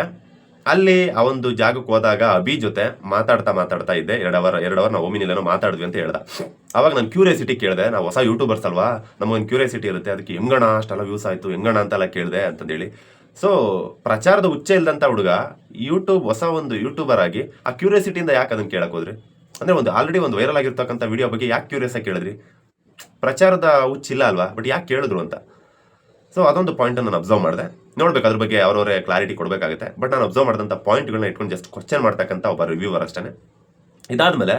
ಅಲ್ಲಿ ಆ ಒಂದು ಜಾಗಕ್ಕೆ ಹೋದಾಗ ಅಭಿ ಜೊತೆ ಮಾತಾಡ್ತಾ ಮಾತಾಡ್ತಾ ಇದ್ದೆ, ಎರಡು ಅವರ್ ಎರಡು ಅವರ್ ನಾವು ಓಮಿನಿಲ್ಲ ಮಾತಾಡಿದ್ವಿ ಅಂತ ಹೇಳ್ದೆ. ಅವಾಗ ನಾನು ಕ್ಯೂರಿಯಾಸಿಟಿ ಕೇಳಿದೆ, ನಾವು ಹೊಸ ಯೂಟ್ಯೂಬರ್ಸ್ ಅಲ್ವಾ, ನಮಗೊಂದು ಕ್ಯೂರಿಯಾಸಿಟಿ ಇರುತ್ತೆ, ಅದಕ್ಕೆ ಹೆಂಗಣ, ಅಷ್ಟೆಲ್ಲ ವ್ಯೂಸ್ ಆಯಿತು, ಹೆಂಗಣ ಅಂತೆಲ್ಲ ಕೇಳಿದೆ ಅಂತಂದೇಳಿ. ಸೊ ಪ್ರಚಾರದ ಹುಚ್ಚ ಇಲ್ಲದಂಥ ಹುಡುಗ ಯೂಟ್ಯೂಬ್ ಹೊಸ ಒಂದು ಯೂಟ್ಯೂಬರ್ ಆಗಿ, ಆ ಕ್ಯೂರಿಯಾಸಿಟಿಯಿಂದ ಯಾಕೆ ಅದನ್ನು ಕೇಳಕ್ಕೆ ಹೋದ್ರಿ? ಅಂದರೆ ಒಂದು ಆಲ್ರೆಡಿ ಒಂದು ವೈರಲ್ ಆಗಿರ್ತಕ್ಕಂಥ ವಿಡಿಯೋ ಬಗ್ಗೆ ಯಾಕೆ ಕ್ಯೂರಿಯಸ್ ಆಗಿ ಕೇಳಿದ್ರಿ? ಪ್ರಚಾರದ ಹುಚ್ಚಿಲ್ಲ ಅಲ್ವಾ? ಬಟ್ ಯಾಕೆ ಕೇಳಿದ್ರು ಅಂತ. ಸೊ ಅದೊಂದು ಪಾಯಿಂಟ್ ನಾನು ಅಬ್ಸರ್ವ್ ಮಾಡಿದೆ. ನೋಡ್ಬೇಕು, ಅದ್ರ ಬಗ್ಗೆ ಅವರವರೇ ಕ್ಲಾರಿಟಿ ಕೊಡಬೇಕಾಗುತ್ತೆ. ಬಟ್ ನಾನು ಅಬ್ಸರ್ವ್ ಮಾಡಿದಂಥ ಪಾಯಿಂಟ್ಗಳನ್ನ ಇಟ್ಕೊಂಡು ಜಸ್ಟ್ ಕ್ವಶನ್ ಮಾಡ್ತಕ್ಕಂಥ ಒಬ್ಬ ರಿವ್ಯೂವರ್ ಅಷ್ಟೇ ಇದಾದಮೇಲೆ,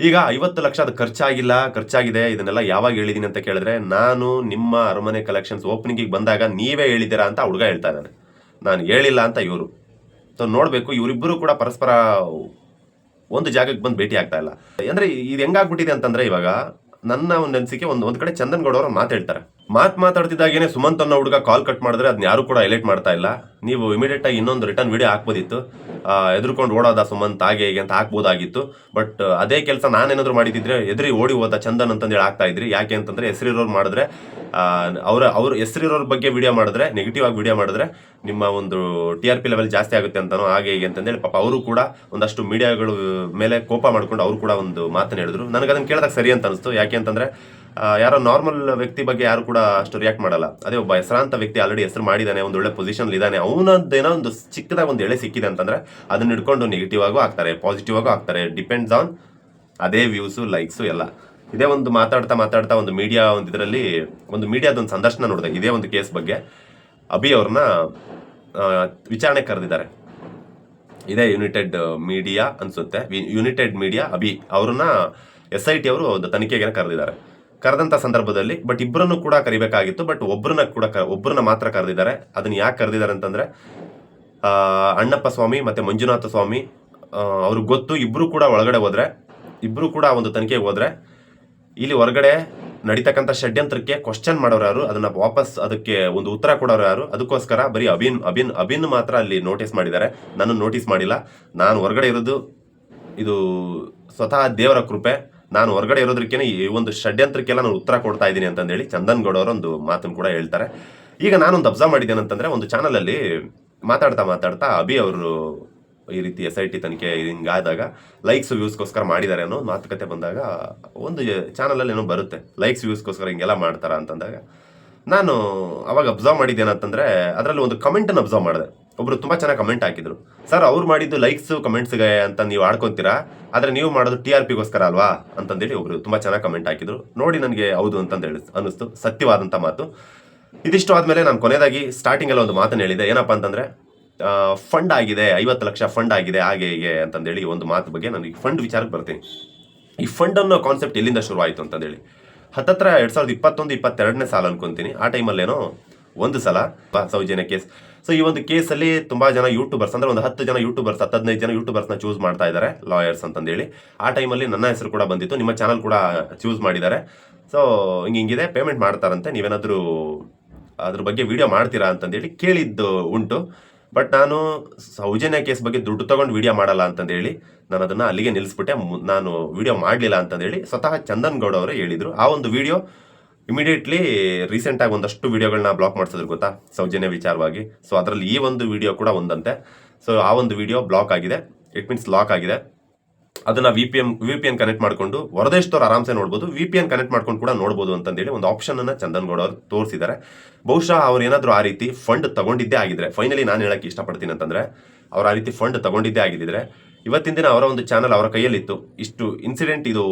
ಈಗ ಐವತ್ತು ಲಕ್ಷ ಅದು ಖರ್ಚಾಗಿಲ್ಲ, ಖರ್ಚಾಗಿದೆ, ಇದನ್ನೆಲ್ಲ ಯಾವಾಗ ಹೇಳಿದೀನಿ ಅಂತ ಕೇಳಿದ್ರೆ, ನಾನು ನಿಮ್ಮ ಅರಮನೆ ಕಲೆಕ್ಷನ್ಸ್ ಓಪನಿಂಗಿಗೆ ಬಂದಾಗ ನೀವೇ ಹೇಳಿದ್ದೀರಾ ಅಂತ ಹುಡುಗ ಹೇಳ್ತಾ ಇದ್ದಾನೆ. ನಾನು ಹೇಳಿಲ್ಲ ಅಂತ ಇವರು. ಸೊ ನೋಡಬೇಕು ಇವರಿಬ್ಬರು ಕೂಡ ಪರಸ್ಪರ ಒಂದು ಜಾಗಕ್ಕೆ ಬಂದು ಭೇಟಿ ಆಗ್ತಾ ಇಲ್ಲ. ಅಂದರೆ ಇದು ಹೆಂಗಾಗ್ಬಿಟ್ಟಿದೆ ಅಂತಂದರೆ ಇವಾಗ ನನ್ನ ಒಂದು ಅನಿಸಿಕೆ ಒಂದು ಒಂದು ಕಡೆ ಚಂದನ್ ಗೌಡ ಅವರು ಮಾತಾಡ್ತಾರೆ ಮಾತ್ ಮಾತಾಡ್ತಿದ್ದಾಗೇನೆ ಸುಮಂತ್ ಅನ್ನೋ ಹುಡುಗ ಕಾಲ್ ಕಟ್ ಮಾಡಿದ್ರೆ ಅದನ್ನ ಯಾರು ಕೂಡ ಹೈಲೈಟ್ ಮಾಡ್ತಾ ಇಲ್ಲ. ನೀವು ಇಮಿಡಿಯೇಟ್ ಆಗಿ ಇನ್ನೊಂದು ರಿಟರ್ನ್ ವಿಡಿಯೋ ಹಾಕ್ಬೋದಿತ್ತು. ಎದುರ್ಕೊಂಡು ಓಡೋದ ಸುಮಂತ್ ಹಾಗೆ ಹೀಗೆ ಅಂತ ಹಾಕ್ಬೋದಾಗಿತ್ತು. ಬಟ್ ಅದೇ ಕೆಲಸ ನಾನೇನಾದ್ರು ಮಾಡಿದಿದ್ರೆ ಎದುರಿ ಓಡಿ ಹೋದ ಚಂದನ್ ಅಂತಂದೇಳಿ ಆಗ್ತಾ ಇದ್ರಿ. ಯಾಕೆ ಅಂತಂದ್ರೆ ಹೆಸರಿರೋರು ಮಾಡಿದ್ರೆ ಅವರ, ಅವ್ರ ಹೆಸರಿರೋರ ಬಗ್ಗೆ ವಿಡಿಯೋ ಮಾಡಿದ್ರೆ ನೆಗೆಟಿವ್ ಆಗಿ ವಿಡಿಯೋ ಮಾಡಿದ್ರೆ ನಿಮ್ಮ ಒಂದು ಟಿ ಆರ್ ಪಿ ಲೆವೆಲ್ ಜಾಸ್ತಿ ಆಗುತ್ತೆ ಅಂತಾನೋ, ಹಾಗೆ ಹೀಗೆ ಅಂತಂದೇಳಿ ಪಾಪ ಅವರು ಕೂಡ ಒಂದಷ್ಟು ಮೀಡಿಯಾಗಳು ಮೇಲೆ ಕೋಪ ಮಾಡ್ಕೊಂಡು ಅವರು ಕೂಡ ಒಂದು ಮಾತನ್ನ ಹೇಳಿದ್ರು. ನನಗೆ ಅದನ್ನ ಕೇಳಿದಾಗ ಸರಿ ಅಂತ ಅನಿಸ್ತು. ಯಾಕೆ ಅಂತಂದ್ರೆ ಯಾರೋ ನಾರ್ಮಲ್ ವ್ಯಕ್ತಿ ಬಗ್ಗೆ ಯಾರು ಕೂಡ ಅಷ್ಟು ರಿಯಾಕ್ಟ್ ಮಾಡಲ್ಲ. ಅದೇ ಒಬ್ಬ ಹೆಸರಾಂತ ವ್ಯಕ್ತಿ ಆಲ್ರೆಡಿ ಹೆಸರು ಮಾಡಿದ್ದಾನೆ ಒಂದು ಒಳ್ಳೆ ಪೊಸಿಷನ್ ಇದ್ದಾನೆ ಅವನದ್ದೇನೋ ಒಂದು ಚಿಕ್ಕದಾಗ ಒಂದು ಎಳೆ ಸಿಕ್ಕಿದೆ ಅಂತಂದ್ರೆ ಅದನ್ನ ಹಿಡ್ಕೊಂಡು ನೆಗೆಟಿವ್ ಆಗು ಆಗ್ತಾರೆ ಪಾಸಿಟಿವ್ ಆಗು ಆಗ್ತಾರೆ. ಡಿಪೆಂಡ್ಸ್ ಆನ್ ಅದೇ ವ್ಯೂಸು ಲೈಕ್ಸು ಎಲ್ಲ. ಇದೇ ಒಂದು ಮಾತಾಡ್ತಾ ಮಾತಾಡ್ತಾ ಒಂದು ಮೀಡಿಯಾ ಒಂದು ಇದರಲ್ಲಿ ಒಂದು ಮೀಡಿಯಾದೊಂದು ಸಂದರ್ಶನ ನೋಡಿದೆ. ಇದೇ ಒಂದು ಕೇಸ್ ಬಗ್ಗೆ. ಅಭಿ ಅವ್ರನ್ನ ವಿಚಾರಣೆ ಕರೆದಿದ್ದಾರೆ. ಇದೇ ಯುನೈಟೆಡ್ ಮೀಡಿಯಾ ಅನ್ಸುತ್ತೆ. ಯುನೈಟೆಡ್ ಮೀಡಿಯಾ ಅಭಿ ಅವ್ರನ್ನ ಎಸ್ ಐ ಟಿ ಅವರು ತನಿಖೆಗೆ ಕರೆದಿದ್ದಾರೆ. ಕರೆದಂತ ಸಂದರ್ಭದಲ್ಲಿ ಬಟ್ ಇಬ್ಬರನ್ನು ಕೂಡ ಕರಿಬೇಕಾಗಿತ್ತು ಬಟ್ ಒಬ್ಬರನ್ನ ಕೂಡ ಒಬ್ಬರನ್ನ ಮಾತ್ರ ಕರೆದಿದ್ದಾರೆ. ಅದನ್ನ ಯಾಕೆ ಕರೆದಿದ್ದಾರೆ ಅಂತಂದ್ರೆ ಅಣ್ಣಪ್ಪ ಸ್ವಾಮಿ ಮತ್ತೆ ಮಂಜುನಾಥ ಸ್ವಾಮಿ ಅವ್ರಿಗೆ ಗೊತ್ತು, ಇಬ್ರು ಕೂಡ ಒಳಗಡೆ ಹೋದ್ರೆ, ಇಬ್ರು ಕೂಡ ಒಂದು ತನಿಖೆಗೆ ಹೋದ್ರೆ, ಇಲ್ಲಿ ಹೊರಗಡೆ ನಡೀತಕ್ಕಂಥ ಷಡ್ಯಂತ್ರಕ್ಕೆ ಕ್ವಶನ್ ಮಾಡೋರು ಯಾರು, ಅದನ್ನ ವಾಪಸ್ ಅದಕ್ಕೆ ಒಂದು ಉತ್ತರ ಕೊಡೋರು ಯಾರು, ಅದಕ್ಕೋಸ್ಕರ ಬರೀ ಅಭಿನ್ ಅಭಿನ್ ಅಭಿನ್ ಮಾತ್ರ ಅಲ್ಲಿ ನೋಟಿಸ್ ಮಾಡಿದ್ದಾರೆ. ನಾನು ನೋಟಿಸ್ ಮಾಡಿಲ್ಲ. ನಾನು ಹೊರಗಡೆ ಇರೋದು, ಇದು ಸ್ವತಃ ದೇವರ ಕೃಪೆ. ನಾನು ಹೊರಗಡೆ ಇರೋದಕ್ಕೆ ಈ ಒಂದು ಷಡ್ಯಂತ್ರಕ್ಕೆಲ್ಲ ನಾನು ಉತ್ತರ ಕೊಡ್ತಾ ಇದ್ದೀನಿ ಅಂತಂದೇಳಿ ಚಂದನ್ ಗೌಡ ಒಂದು ಮಾತನ್ನು ಕೂಡ ಹೇಳ್ತಾರೆ. ಈಗ ನಾನೊಂದು ಅಬ್ಸರ್ವ್ ಮಾಡಿದ್ದೇನೆ ಅಂತಂದ್ರೆ ಒಂದು ಚಾನಲಲ್ಲಿ ಮಾತಾಡ್ತಾ ಮಾತಾಡ್ತಾ ಅಭಿ ಅವರು ಈ ರೀತಿ ಎಸ್ ಐ ಟಿ ತನಿಖೆ ಹಿಂಗಾದಾಗ ಲೈಕ್ಸ್ ವ್ಯೂಸ್ಗೋಸ್ಕರ ಮಾಡಿದ್ದಾರೆ ಅನ್ನೋ ಮಾತುಕತೆ ಬಂದಾಗ ಒಂದು ಚಾನಲಲ್ಲಿ ಏನೋ ಬರುತ್ತೆ ಲೈಕ್ಸ್ ವ್ಯೂಸ್ಗೋಸ್ಕರ ಹಿಂಗೆಲ್ಲ ಮಾಡ್ತಾರ ಅಂತಂದಾಗ ನಾನು ಅವಾಗ ಅಬ್ಸರ್ವ್ ಮಾಡಿದ್ದೇನಂತಂದ್ರೆ ಅದರಲ್ಲಿ ಒಂದು ಕಮೆಂಟನ್ನು ಅಬ್ಸರ್ವ್ ಮಾಡಿದೆ. ಒಬ್ರು ತುಂಬಾ ಚೆನ್ನಾಗಿ ಕಮೆಂಟ್ ಹಾಕಿದ್ರು. ಸರ್ ಅವ್ರು ಮಾಡಿದ್ದು ಲೈಕ್ಸ್ ಕಮೆಂಟ್ಸ್ಗೆ ಅಂತ ನೀವು ಆಡ್ಕೊಂತೀರಾ? ಆದ್ರೆ ನೀವು ಮಾಡೋದು ಟಿ ಆರ್ ಪಿಗೋಸ್ಕರ ಅಲ್ವಾ? ಅಂತಂದೇಳಿ ಒಬ್ರು ತುಂಬಾ ಚೆನ್ನಾಗಿ ಕಮೆಂಟ್ ಹಾಕಿದ್ರು. ನೋಡಿ ನನಗೆ ಹೌದು ಅಂತಂದು ಹೇಳಿ ಅನ್ನಿಸ್ತು. ಸತ್ಯವಾದಂಥ ಮಾತು. ಇದಿಷ್ಟು ಆದ್ಮೇಲೆ ನಾನು ಕೊನೆಯದಾಗಿ ಸ್ಟಾರ್ಟಿಂಗ್ ಎಲ್ಲ ಒಂದು ಮಾತನ್ನು ಹೇಳಿದೆ. ಏನಪ್ಪಾ ಅಂತಂದ್ರೆ ಫಂಡ್ ಆಗಿದೆ, ಐವತ್ತು ಲಕ್ಷ ಫಂಡ್ ಆಗಿದೆ, ಹಾಗೆ ಹೀಗೆ ಅಂತಂದೇಳಿ ಒಂದು ಮಾತು ಬಗ್ಗೆ ನನಗೆ ಫಂಡ್ ವಿಚಾರಕ್ಕೆ ಬರ್ತೀನಿ. ಈ ಫಂಡ್ ಅನ್ನೋ ಕಾನ್ಸೆಪ್ಟ್ ಎಲ್ಲಿಂದ ಶುರುವಾಯಿತು ಅಂತಂದೇಳಿ, ಹತ್ತತ್ರ ಎರಡು ಸಾವಿರದ ಇಪ್ಪತ್ತೊಂದು, ಇಪ್ಪತ್ತೆರಡನೇ ಸಾಲ ಅನ್ಕೊಂತೀನಿ. ಆ ಟೈಮಲ್ಲೇನೋ ಒಂದು ಸಲ ಸೌಜನ್ಯ ಕೇಸ್. ಸೊ ಈ ಒಂದು ಕೇಸಲ್ಲಿ ತುಂಬಾ ಜನ ಯೂಟ್ಯೂಬರ್ಸ್ ಅಂದ್ರೆ ಒಂದು ಹತ್ತು ಜನ ಯೂಟ್ಯೂಬರ್ಸ್ ಹದಿನೈದು ಜನ ಯೂಟ್ಯೂಬರ್ಸ್ನ ಚೂಸ್ ಮಾಡ್ತಾ ಇದ್ದಾರೆ ಲಾಯರ್ಸ್ ಅಂತಂದೇಳಿ. ಆ ಟೈಮಲ್ಲಿ ನನ್ನ ಹೆಸರು ಕೂಡ ಬಂದಿತ್ತು, ನಿಮ್ಮ ಚಾನಲ್ ಕೂಡ ಚೂಸ್ ಮಾಡಿದ್ದಾರೆ. ಸೊ ಹಿಂಗೆ ಹಿಂಗಿದೆ ಪೇಮೆಂಟ್ ಮಾಡ್ತಾರಂತೆ, ನೀವೇನಾದರೂ ಅದ್ರ ಬಗ್ಗೆ ವಿಡಿಯೋ ಮಾಡ್ತೀರಾ ಅಂತಂದೇಳಿ ಕೇಳಿದ್ದು ಉಂಟು. ಬಟ್ ನಾನು ಸೌಜನ್ಯ ಕೇಸ್ ಬಗ್ಗೆ ದುಡ್ಡು ತಗೊಂಡು ವಿಡಿಯೋ ಮಾಡಲ್ಲ ಅಂತಂದೇಳಿ ನಾನು ಅದನ್ನ ಅಲ್ಲಿಗೆ ನಿಲ್ಲಿಸ್ಬಿಟ್ಟೆ ನಾನು ವಿಡಿಯೋ ಮಾಡಲಿಲ್ಲ ಅಂತಂದೇಳಿ ಸ್ವತಃ ಚಂದನ್ ಗೌಡ ಅವರೇ ಹೇಳಿದರು. ಆ ಒಂದು ವಿಡಿಯೋ ಇಮಿಡಿಯೇಟ್ಲಿ ರೀಸೆಂಟ್ ಆಗಿ ಒಂದಷ್ಟು ವಿಡಿಯೋಗಳನ್ನ ಬ್ಲಾಕ್ ಮಾಡಿಸಿದ್ರು ಗೊತ್ತಾ? ಸೌಜನ್ಯ ವಿಚಾರವಾಗಿ. ಸೊ ಅದರಲ್ಲಿ ಈ ಒಂದು ವಿಡಿಯೋ ಕೂಡ ಒಂದಂತೆ. ಸೊ ಆ ಒಂದು ವಿಡಿಯೋ ಬ್ಲಾಕ್ ಆಗಿದೆ. ಇಟ್ ಮೀನ್ಸ್ ಲಾಕ್ ಆಗಿದೆ. ಅದನ್ನ V P M V P N connect ಮಾಡಿಕೊಂಡು ಹೊರದೇಶದವ್ರು ಆರಾಮ್ಸೆ ನೋಡ್ಬೋದು. ವಿ ಪಿ ಎನ್ ಕನೆಕ್ಟ್ ಮಾಡ್ಕೊಂಡು ಕೂಡ ನೋಡ್ಬೋದು ಅಂತಂದೇಳಿ ಒಂದು ಆಪ್ಷನ್ ಅನ್ನ ಚಂದನ್ಗೌಡ ಅವರು ತೋರಿಸಿದ್ದಾರೆ ಬಹುಶಃ ಅವ್ರು ಏನಾದರೂ ಆ ರೀತಿ ಫಂಡ್ ತಗೊಂಡಿದ್ದೇ ಆಗಿದ್ರೆ ಫೈನಲಿ ನಾನು ಹೇಳಕ್ಕೆ ಇಷ್ಟಪಡ್ತೀನಿ ಅಂತಂದ್ರೆ, ಅವ್ರು ಆ ರೀತಿ ಫಂಡ್ ತಗೊಂಡಿದ್ದೇ ಆಗಿದ್ರೆ, ಇವತ್ತಿನ ದಿನ ಅವರ ಒಂದು ಚಾನಲ್ ಅವರ ಕೈಯಲ್ಲಿತ್ತು. ಇಷ್ಟು ಇನ್ಸಿಡೆಂಟ್ ಇದು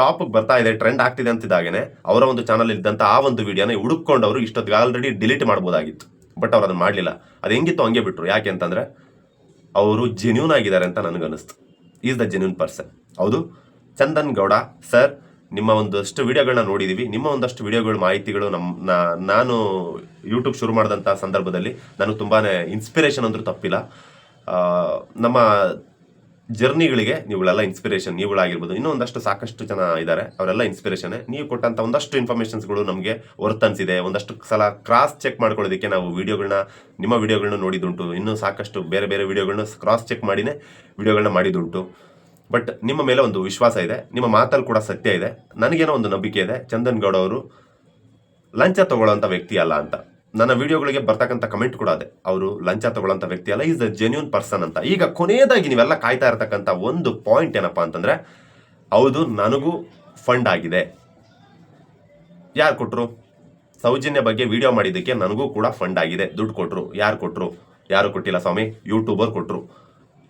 ಟಾಪ್ ಬರ್ತಾ ಇದೆ ಟ್ರೆಂಡ್ ಆಗ್ತಿದೆ ಅಂತಿದ್ದಾಗೇನೆ ಅವರ ಒಂದು ಚಾನಲ್ ಇದ್ದಂತ ಆ ಒಂದು ವಿಡಿಯೋನ ಹುಡುಕೊಂಡು ಅವರು ಇಷ್ಟೊತ್ತಿಗೆ ಆಲ್ರೆಡಿ ಡಿಲೀಟ್ ಮಾಡ್ಬೋದಾಗಿತ್ತು. ಬಟ್ ಅವ್ರು ಅದನ್ನ ಮಾಡಲಿಲ್ಲ. ಅದು ಹೆಂಗಿತ್ತು ಹಂಗೆ ಬಿಟ್ರು. ಯಾಕೆ ಅಂತಂದ್ರೆ ಅವರು ಜೆನ್ಯೂನ್ ಆಗಿದ್ದಾರೆ ಅಂತ ನನಗನ್ನಿಸ್ತು. ಈಸ್ ದ ಜೆನ್ಯೂನ್ ಪರ್ಸನ್ ಹೌದು. ಚಂದನ್ ಗೌಡ ಸರ್ ನಿಮ್ಮ ಒಂದಷ್ಟು ವಿಡಿಯೋಗಳನ್ನ ನೋಡಿದೀವಿ. ನಿಮ್ಮ ಒಂದಷ್ಟು ವಿಡಿಯೋಗಳ ಮಾಹಿತಿಗಳು ನಮ್ಮ ನಾನು ಯೂಟ್ಯೂಬ್ ಶುರು ಮಾಡಿದಂಥ ಸಂದರ್ಭದಲ್ಲಿ ನಾನು ತುಂಬಾ ಇನ್ಸ್ಪಿರೇಷನ್ ಅಂದರೂ ತಪ್ಪಿಲ್ಲ. ನಮ್ಮ ಜರ್ನಿಗಳಿಗೆ ನೀವುಗಳೆಲ್ಲ ಇನ್ಸ್ಪಿರೇಷನ್ ನೀವುಗಳಾಗಿರ್ಬೋದು. ಇನ್ನೂ ಒಂದಷ್ಟು ಸಾಕಷ್ಟು ಜನ ಇದ್ದಾರೆ. ಅವರೆಲ್ಲ ಇನ್ಸ್ಪಿರೇಷನ್ ನೀವು ಕೊಟ್ಟಂಥ ಒಂದಷ್ಟು ಇನ್ಫಾರ್ಮೇಷನ್ಸ್ಗಳು ನಮಗೆ ವರ್ತ್ ಅನ್ಸಿದೆ. ಒಂದಷ್ಟು ಸಲ ಕ್ರಾಸ್ ಚೆಕ್ ಮಾಡ್ಕೊಳ್ಳೋದಕ್ಕೆ ನಾವು ವಿಡಿಯೋಗಳನ್ನ ನಿಮ್ಮ ವಿಡಿಯೋಗಳನ್ನ ನೋಡಿದುಂಟು ಇನ್ನೂ ಸಾಕಷ್ಟು ಬೇರೆ ಬೇರೆ ವಿಡಿಯೋಗಳನ್ನ ಕ್ರಾಸ್ ಚೆಕ್ ಮಾಡಿನೇ ವಿಡಿಯೋಗಳನ್ನ ಮಾಡಿದುಂಟು ಬಟ್ ನಿಮ್ಮ ಮೇಲೆ ಒಂದು ವಿಶ್ವಾಸ ಇದೆ. ನಿಮ್ಮ ಮಾತಲ್ಲಿ ಕೂಡ ಸತ್ಯ ಇದೆ. ನನಗೇನೋ ಒಂದು ನಂಬಿಕೆ ಇದೆ. ಚಂದನ್ ಗೌಡ ಅವರು ಲಂಚ ತಗೊಳ್ಳೋಂಥ ವ್ಯಕ್ತಿ ಅಲ್ಲ ಅಂತ. ನನ್ನ ವಿಡಿಯೋಗಳಿಗೆ ಬರ್ತಕ್ಕಂಥ ಕಮೆಂಟ್ ಕೂಡ ಅದೇ. ಅವರು ಲಂಚ ತಗೊಳ್ಳೋಂಥ ವ್ಯಕ್ತಿ ಅಲ್ಲ ಈಸ್ ಅ ಜೆನ್ಯೂನ್ ಪರ್ಸನ್ ಅಂತ. ಈಗ ಕೊನೆಯದಾಗಿ ನೀವೆಲ್ಲ ಕಾಯ್ತಾ ಇರತಕ್ಕಂಥ ಒಂದು ಪಾಯಿಂಟ್ ಏನಪ್ಪಾ ಅಂತಂದ್ರೆ, ಹೌದು, ನನಗೂ ಫಂಡ್ ಆಗಿದೆ. ಯಾರು ಕೊಟ್ಟರು ಸೌಜನ್ಯ ಬಗ್ಗೆ ವಿಡಿಯೋ ಮಾಡಿದ್ದಕ್ಕೆ ನನಗೂ ಕೂಡ ಫಂಡ್ ಆಗಿದೆ. ದುಡ್ಡು ಕೊಟ್ಟರು ಯಾರು ಕೊಟ್ಟರು ಯಾರು ಕೊಟ್ಟಿಲ್ಲ ಸ್ವಾಮಿ? ಯೂಟ್ಯೂಬರ್ ಕೊಟ್ಟರು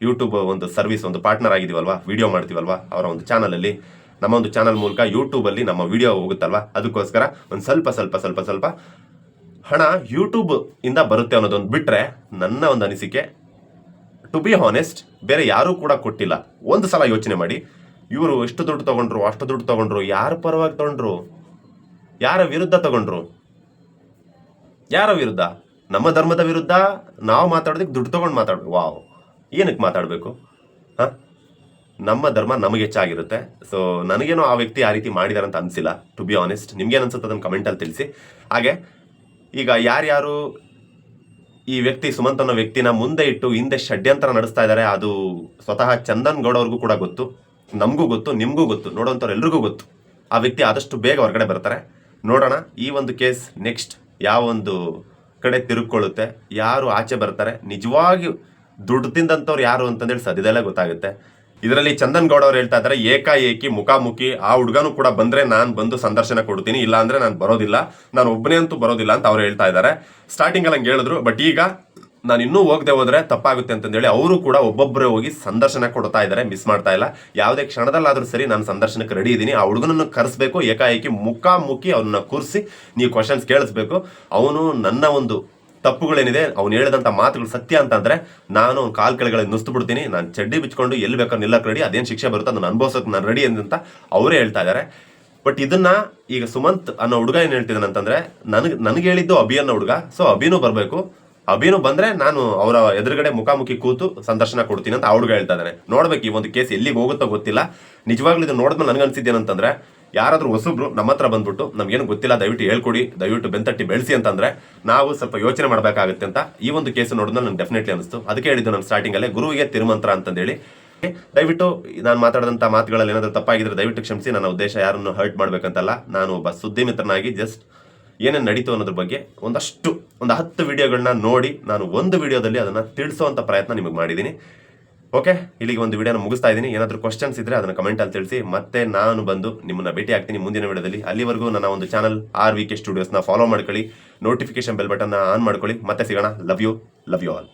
ಯೂಟ್ಯೂಬ್ ಒಂದು ಸರ್ವಿಸ್ ಒಂದು ಪಾರ್ಟ್ನರ್ ಆಗಿದೀವಲ್ವಾ ವಿಡಿಯೋ ಮಾಡ್ತೀವಲ್ವಾ? ಅವರ ಒಂದು ಚಾನಲಲ್ಲಿ ನಮ್ಮ ಒಂದು ಚಾನಲ್ ಮೂಲಕ ಯೂಟ್ಯೂಬಲ್ಲಿ ನಮ್ಮ ವಿಡಿಯೋ ಹೋಗುತ್ತಲ್ವಾ? ಅದಕ್ಕೋಸ್ಕರ ಒಂದು ಸ್ವಲ್ಪ ಸ್ವಲ್ಪ ಸ್ವಲ್ಪ ಸ್ವಲ್ಪ ಹಣ ಯೂಟ್ಯೂಬ್ ಇಂದ ಬರುತ್ತೆ ಅನ್ನೋದೊಂದು ಬಿಟ್ರೆ ನನ್ನ ಒಂದು ಅನಿಸಿಕೆ ಟು ಬಿ ಹಾನೆಸ್ಟ್ ಬೇರೆ ಯಾರೂ ಕೂಡ ಕೊಟ್ಟಿಲ್ಲ. ಒಂದು ಸಲ ಯೋಚನೆ ಮಾಡಿ. ಇವರು ಎಷ್ಟು ದುಡ್ಡು ತಗೊಂಡ್ರು, ಅಷ್ಟು ದುಡ್ಡು ತಗೊಂಡ್ರು, ಯಾರ ಪರವಾಗಿ ತಗೊಂಡ್ರು, ಯಾರ ವಿರುದ್ಧ ತಗೊಂಡ್ರು? ಯಾರ ವಿರುದ್ಧ? ನಮ್ಮ ಧರ್ಮದ ವಿರುದ್ಧ? ನಾವು ಮಾತಾಡೋದಕ್ಕೆ ದುಡ್ಡು ತಗೊಂಡು ಮಾತಾಡ್ಬೇಕು. ವಾವ್. ಏನಕ್ಕೆ ಮಾತಾಡಬೇಕು? ಹಾಂ? ನಮ್ಮ ಧರ್ಮ ನಮಗೆ ಹೆಚ್ಚಾಗಿರುತ್ತೆ. ಸೊ ನನಗೇನೋ ಆ ವ್ಯಕ್ತಿ ಆ ರೀತಿ ಮಾಡಿದಾರಂತ ಅನಿಸಿಲ್ಲ. ಟು ಬಿ ಆನೆಸ್ಟ್ ನಿಮ್ಗೇನು ಅನ್ಸುತ್ತೆ ಅದನ್ನು ಕಮೆಂಟಲ್ಲಿ ತಿಳಿಸಿ. ಹಾಗೆ ಈಗ ಯಾರ್ಯಾರು ಈ ವ್ಯಕ್ತಿ ಸುಮಂತ್ ಅನ್ನೋ ವ್ಯಕ್ತಿನ ಮುಂದೆ ಇಟ್ಟು ಹಿಂದೆ ಷಡ್ಯಂತರ ನಡೆಸ್ತಾ ಇದ್ದಾರೆ, ಅದು ಸ್ವತಃ ಚಂದನ್ ಗೌಡ ಅವ್ರಿಗೂ ಕೂಡ ಗೊತ್ತು. ನಮಗೂ ಗೊತ್ತು, ನಿಮಗೂ ಗೊತ್ತು ನೋಡೋಂಥವ್ರು ಎಲ್ರಿಗೂ ಗೊತ್ತು. ಆ ವ್ಯಕ್ತಿ ಆದಷ್ಟು ಬೇಗ ಹೊರಗಡೆ ಬರ್ತಾರೆ. ನೋಡೋಣ, ಈ ಒಂದು ಕೇಸ್ ನೆಕ್ಸ್ಟ್ ಯಾವ ಒಂದು ಕಡೆ ತಿರುಕೊಳ್ಳುತ್ತೆ ಯಾರು ಆಚೆ ಬರ್ತಾರೆ ನಿಜವಾಗಿ ದುಡ್ಡು ತಿಂದಂಥವ್ರು ಯಾರು ಅಂತಂದೇಳಿ ಸದ್ಯದಲ್ಲೇ ಗೊತ್ತಾಗುತ್ತೆ. ಇದರಲ್ಲಿ ಚಂದನ್ ಗೌಡ ಅವ್ರು ಹೇಳ್ತಾ ಇದ್ದಾರೆ ಏಕಾಏಕಿ, ಮುಖಾಮುಖಿ, ಆ ಹುಡುಗನು ಕೂಡ ಬಂದ್ರೆ ನಾನು ಬಂದು ಸಂದರ್ಶನ ಕೊಡ್ತೀನಿ ಇಲ್ಲ ಅಂದ್ರೆ ನಾನು ಬರೋದಿಲ್ಲ, ನಾನು ಒಬ್ಬನೇ ಅಂತೂ ಬರೋದಿಲ್ಲ ಅಂತ ಅವ್ರು ಹೇಳ್ತಾ ಇದ್ದಾರೆ ಸ್ಟಾರ್ಟಿಂಗ್ ಅಲ್ಲಿ ಹಂಗೆ ಹೇಳಿದ್ರು ಬಟ್ ಈಗ ನಾನು ಇನ್ನೂ ಹೋಗದೆ ಹೋದ್ರೆ ತಪ್ಪಾಗುತ್ತೆ ಅಂತಂದೇಳಿ ಅವರು ಕೂಡ ಒಬ್ಬೊಬ್ಬರೇ ಹೋಗಿ ಸಂದರ್ಶನ ಕೊಡ್ತಾ ಇದ್ದಾರೆ ಮಿಸ್ ಮಾಡ್ತಾ ಇಲ್ಲ. ಯಾವುದೇ ಕ್ಷಣದಲ್ಲಾದರೂ ಸರಿ ನಾನು ಸಂದರ್ಶನಕ್ಕೆ ರೆಡಿ ಇದ್ದೀನಿ ಆ ಹುಡುಗನನ್ನು ಕರೆಸ್ಬೇಕು, ಏಕಾಏಕಿ, ಮುಖಾಮುಖಿ ಅವನ್ನ ಕೂರಿಸಿ, ನೀವು ಕ್ವಶನ್ಸ್ ಕೇಳಿಸ್ಬೇಕು. ಅವನು ನನ್ನ ಒಂದು ತಪ್ಪುಗಳೇನಿದೆ, ಅವ್ನು ಹೇಳಿದಂಥ ಮಾತುಗಳು ಸತ್ಯ ಅಂತಂದ್ರೆ ನಾನು ಅವ್ನು ಕಾಲ್ ಕೆಳಗಡೆ ನುಸ್ತು ಬಿಡ್ತೀನಿ, ನಾನು ಚಡ್ಡಿ ಬಿಚ್ಕೊಂಡು ಎಲ್ಲಿ ಬೇಕಾದ್ರೆ ನಿಲ್ಲಕ್ಕೆ ರೆಡಿ ಅದೇನು ಶಿಕ್ಷೆ ಬರುತ್ತೆ ಅದನ್ನ ಅನುಭವಿಸೋಕೆ ನಾನು ರೆಡಿ ಅಂತ ಅವರೇ ಹೇಳ್ತಾ ಇದ್ದಾರೆ ಬಟ್ ಇದನ್ನ ಈಗ ಸುಮಂತ್ ಅನ್ನೋ ಹುಡುಗ ಏನು ಹೇಳ್ತಿದ್ದಾನೆ ಅಂತಂದ್ರೆ, ನನಗೆ ನನಗೆ ಹೇಳಿದ್ದು ಅಭಿ ಅನ್ನೋ ಹುಡುಗ ಸೊ ಅಭಿನೂ ಬರಬೇಕು. ಅಭಿನೂ ಬಂದ್ರೆ ನಾನು ಅವರ ಎದುರುಗಡೆ ಮುಖಾಮುಖಿ ಕೂತು ಸಂದರ್ಶನ ಕೊಡ್ತೀನಿ ಅಂತ ಆ ಹುಡುಗ ಹೇಳ್ತಾ ಇದ್ದಾನೆ ನೋಡ್ಬೇಕು ಈ ಒಂದು ಕೇಸ್ ಎಲ್ಲಿಗೆ ಹೋಗುತ್ತೋ ಗೊತ್ತಿಲ್ಲ. ನಿಜವಾಗ್ಲೂ ಇದು ನೋಡಿದ್ಮೇಲೆ ನನಗೆ ಅನ್ಸಿದ್ದೇನಂತಂದ್ರೆ ಯಾರಾದ್ರೂ ಹೊಸಬ್ರು ನಮ್ಮ ಹತ್ರ ಬಂದ್ಬಿಟ್ಟು ನಮ್ಗೇನು ಗೊತ್ತಿಲ್ಲ, ದಯವಿಟ್ಟು ಹೇಳ್ಕೊಡಿ, ದಯವಿಟ್ಟು ಬೆಂತಟ್ಟಿ ಬೆಳೆಸಿ ಅಂತಂದ್ರೆ ನಾವು ಸ್ವಲ್ಪ ಯೋಚನೆ ಮಾಡಬೇಕಾಗುತ್ತೆ ಅಂತ ಈ ಒಂದು ಕೇಸ್ ನೋಡಿದ್ಮೇಲೆ ನನಗೆ ಡೆಫಿನೆಟ್ಲಿ ಅನಿಸ್ತು. ಅದಕ್ಕೆ ಹೇಳಿದ್ದು ನಾನು ಸ್ಟಾರ್ಟಿಂಗ್ ಅಲ್ಲಿ, ಗುರುವಿಗೆ ತಿರುಮಂತ್ರ ಅಂತಂದೇಳಿ. ದಯವಿಟ್ಟು ನಾನು ಮಾತಾಡಿದಂಥ ಮಾತುಗಳಲ್ಲಿ ಏನಾದರೂ ತಪ್ಪಾಗಿದ್ರೆ ದಯವಿಟ್ಟು ಕ್ಷಮಿಸಿ, ನನ್ನ ಉದ್ದೇಶ ಯಾರನ್ನು ಹರ್ಟ್ ಮಾಡಬೇಕಂತಲ್ಲ, ನಾನು ಒಬ್ಬ ಸುದ್ದಿ ಮಿತ್ರನಾಗಿ ಜಸ್ಟ್ ಏನೇನು ನಡೀತು ಅನ್ನೋದ್ರ ಬಗ್ಗೆ ಒಂದಷ್ಟು, ಒಂದು ಹತ್ತು ವಿಡಿಯೋಗಳನ್ನ ನೋಡಿ ನಾನು ಒಂದು ವಿಡಿಯೋದಲ್ಲಿ ಅದನ್ನು ತಿಳಿಸುವಂಥ ಪ್ರಯತ್ನ ನಿಮಗೆ ಮಾಡಿದ್ದೀನಿ. ಓಕೆ ಇಲ್ಲಿಗೆ ಒಂದು ವಿಡಿಯೋನ ಮುಗಿಸ್ತಾ ಇದ್ದೀನಿ. ಏನಾದರೂ ಕ್ವಶನ್ಸ್ ಇದ್ರೆ ಅದನ್ನು ಕಮೆಂಟಲ್ಲಿ ತಿಳಿಸಿ. ಮತ್ತೆ ನಾನು ಬಂದು ನಿಮ್ಮನ್ನ ಭೇಟಿ ಆಗ್ತೀನಿ ಮುಂದಿನ ವಿಡಿಯೋದಲ್ಲಿ. ಅಲ್ಲಿವರೆಗೂ ನನ್ನ ಒಂದು ಚಾನಲ್ ಆರ್ ವಿ ಕೆ ಸ್ಟುಡಿಯೋಸ್ನ ಫಾಲೋ ಮಾಡ್ಕೊಳ್ಳಿ. ನೋಟಿಫಿಕೇಶನ್ ಬೆಲ್ ಬಟನ್ನ ಆನ್ ಮಾಡ್ಕೊಳ್ಳಿ. ಮತ್ತೆ ಸಿಗೋಣ. Love you love you all